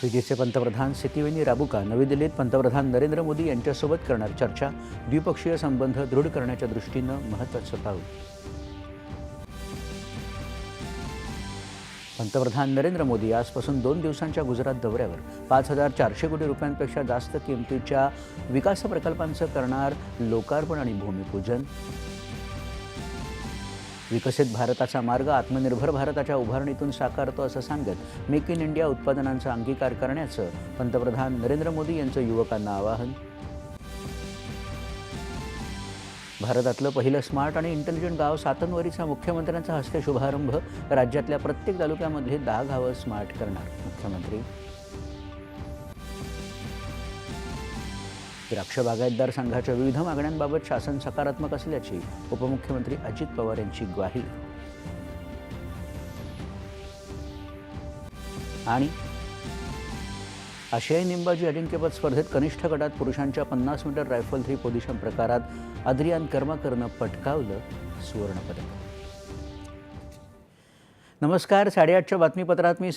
फिजीचे पंतप्रधान सितिवेनी राबुका नवी दिल्लीत पंतप्रधान नरेंद्र मोदी यांच्यासोबत करणार चर्चा द्विपक्षीय संबंध दृढ करण्याच्या दृष्टीनं महत्त्वाचं पाऊल. पंतप्रधान नरेंद्र मोदी आजपासून दोन दिवसांच्या गुजरात दौऱ्यावर. पाच हजार चारशे कोटी रुपयांपेक्षा जास्त किमतीच्या विकास प्रकल्पांचं करणार लोकार्पण आणि भूमिपूजन. विकसित भारताचा मार्ग आत्मनिर्भर भारताच्या उभारणीतून साकारतो असं सांगत मेक इन इंडिया उत्पादनांचा अंगीकार करण्याचं पंतप्रधान नरेंद्र मोदी यांचं युवकांना आवाहन. भारतातलं पहिलं स्मार्ट आणि इंटेलिजंट गाव सातनवरीचा मुख्यमंत्र्यांचा हस्ते शुभारंभ. राज्यातल्या प्रत्येक तालुक्यामध्ये दहा गावं स्मार्ट करणार मुख्यमंत्री. द्राक्ष बागायतदार संघाच्या विविध मागण्यांबाबत शासन सकारात्मक असल्याची उपमुख्यमंत्री अजित पवार यांची ग्वाही. आणि आशियाई नेमबाजी अजिंक्यपद स्पर्धेत कनिष्ठ गटात पुरुषांच्या पन्नास मीटर रायफल थ्री पोझिशन प्रकारात अद्रियान कर्माकरनं पटकावलं सुवर्णपदक. नमस्कार साडेआठच्या बातमीपत्रात मी